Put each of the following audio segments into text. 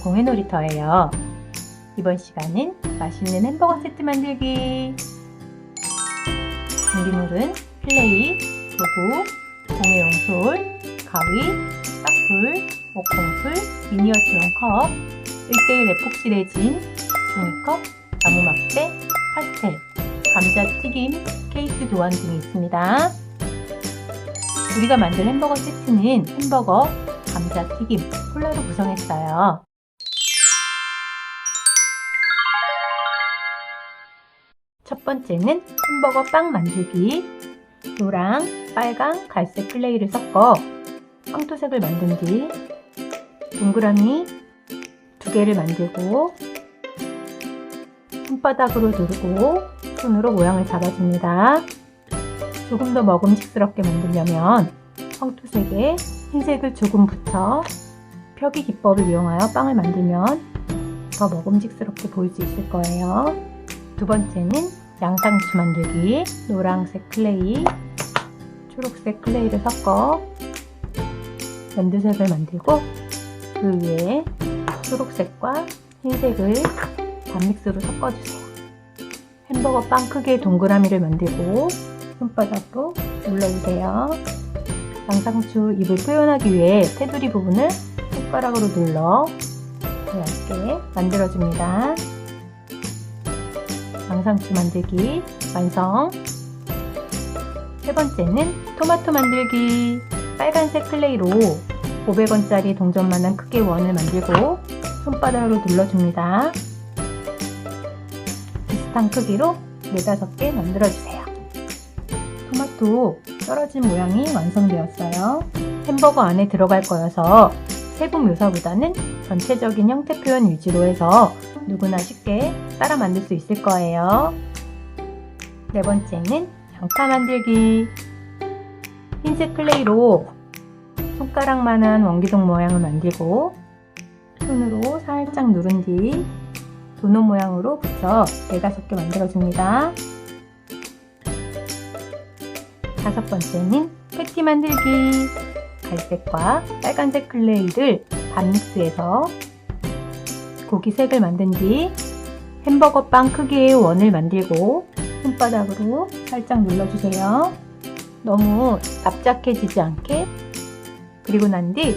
공예 놀이터예요. 이번 시간은 맛있는 햄버거 세트 만들기. 준비물은 플레이, 도구, 공예용 솔, 가위, 싹풀, 목공풀, 미니어처용 컵, 1대1 에폭시 레진, 종이컵, 나무 막대, 파스텔, 감자튀김, 케이크 도안 등이 있습니다. 우리가 만든 햄버거 세트는 햄버거, 감자 튀김, 콜라로 구성했어요. 첫 번째는 햄버거 빵 만들기. 노랑, 빨강, 갈색 클레이를 섞어 황토색을 만든 뒤 동그라미 두 개를 만들고 손바닥으로 누르고 손으로 모양을 잡아줍니다. 조금 더 먹음직스럽게 만들려면 황토색에 흰색을 조금 붙여 펴기 기법을 이용하여 빵을 만들면 더 먹음직스럽게 보일 수 있을 거예요. 두 번째는 양상추 만들기. 노란색 클레이, 초록색 클레이를 섞어 연두색을 만들고 그 위에 초록색과 흰색을 반믹스로 섞어주세요. 햄버거 빵 크기의 동그라미를 만들고 손바닥으로 눌러주세요. 양상추 잎을 표현하기 위해 테두리 부분을 손가락으로 눌러 얇게 만들어줍니다. 양상추 만들기 완성! 세 번째는 토마토 만들기. 빨간색 클레이로 500원짜리 동전만한 크기의 원을 만들고 손바닥으로 눌러줍니다. 비슷한 크기로 4, 5개 만들어주세요. 토마토 떨어진 모양이 완성되었어요. 햄버거 안에 들어갈 거여서 세부 묘사보다는 전체적인 형태 표현 위주로 해서 누구나 쉽게 따라 만들 수 있을 거예요. 네 번째는 양파 만들기. 흰색 클레이로 손가락만한 원기둥 모양을 만들고 손으로 살짝 누른 뒤 도넛 모양으로 붙여 4, 5개 만들어줍니다. 다섯 번째는 패티 만들기. 갈색과 빨간색 클레이를 반믹스해서 고기색을 만든 뒤 햄버거 빵 크기의 원을 만들고 손바닥으로 살짝 눌러주세요. 너무 납작해지지 않게 그리고 난 뒤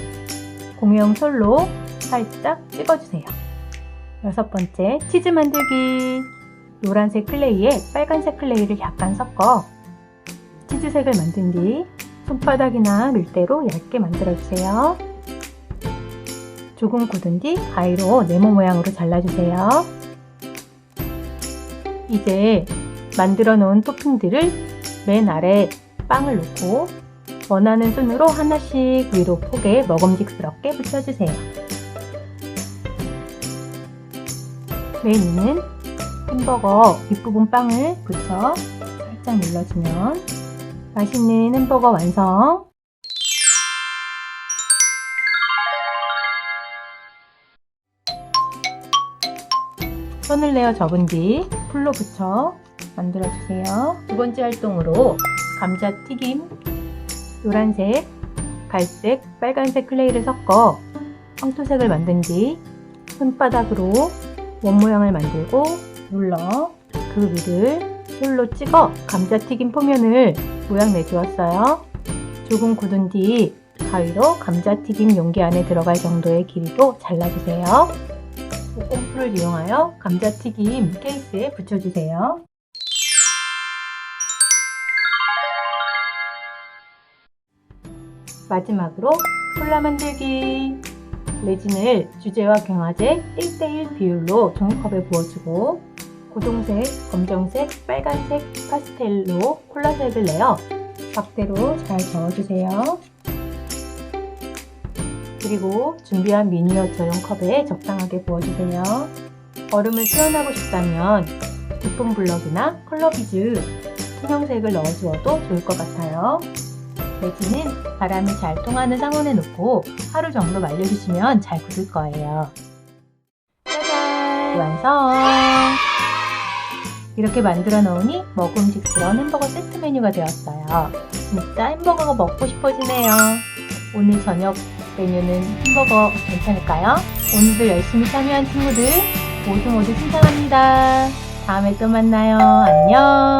공용 솔로 살짝 찍어주세요. 여섯 번째 치즈 만들기 노란색 클레이에 빨간색 클레이를 약간 섞어 치즈색을 만든 뒤 손바닥이나 밀대로 얇게 만들어주세요. 조금 굳은 뒤 가위로 네모 모양으로 잘라주세요. 이제 만들어 놓은 토핑들을 맨 아래 빵을 놓고 원하는 순으로 하나씩 위로 폭에 먹음직스럽게 붙여주세요. 맨 위는 햄버거 윗부분 빵을 붙여 살짝 눌러주면 맛있는 햄버거 완성! 손을 내어 접은 뒤 풀로 붙여 만들어주세요. 두 번째 활동으로 감자 튀김 노란색, 갈색, 빨간색 클레이를 섞어 황토색을 만든 뒤 손바닥으로 원 모양을 만들고 눌러 그 위를 솔로 찍어 감자튀김 포면을 모양 내주었어요. 조금 굳은 뒤 가위로 감자튀김 용기 안에 들어갈 정도의 길이로 잘라주세요. 목공풀을 이용하여 감자튀김 케이스에 붙여주세요. 마지막으로 콜라 만들기. 레진을 주제와 경화제 1대1 비율로 종이컵에 부어주고 고동색, 검정색, 빨간색 파스텔로 콜라색을 내어 막대로 잘 저어주세요. 그리고 준비한 미니어처용 컵에 적당하게 부어주세요. 얼음을 표현하고 싶다면 부품 블럭이나 컬러 비즈, 투명색을 넣어주어도 좋을 것 같아요. 레진은 바람이 잘 통하는 상온에 놓고 하루 정도 말려주시면 잘 굳을 거예요. 짜잔! 완성! 이렇게 만들어 놓으니 먹음직스러운 햄버거 세트 메뉴가 되었어요. 진짜 햄버거가 먹고 싶어지네요. 오늘 저녁 메뉴는 햄버거 괜찮을까요? 오늘도 열심히 참여한 친구들 모두 모두 칭찬합니다. 다음에 또 만나요. 안녕.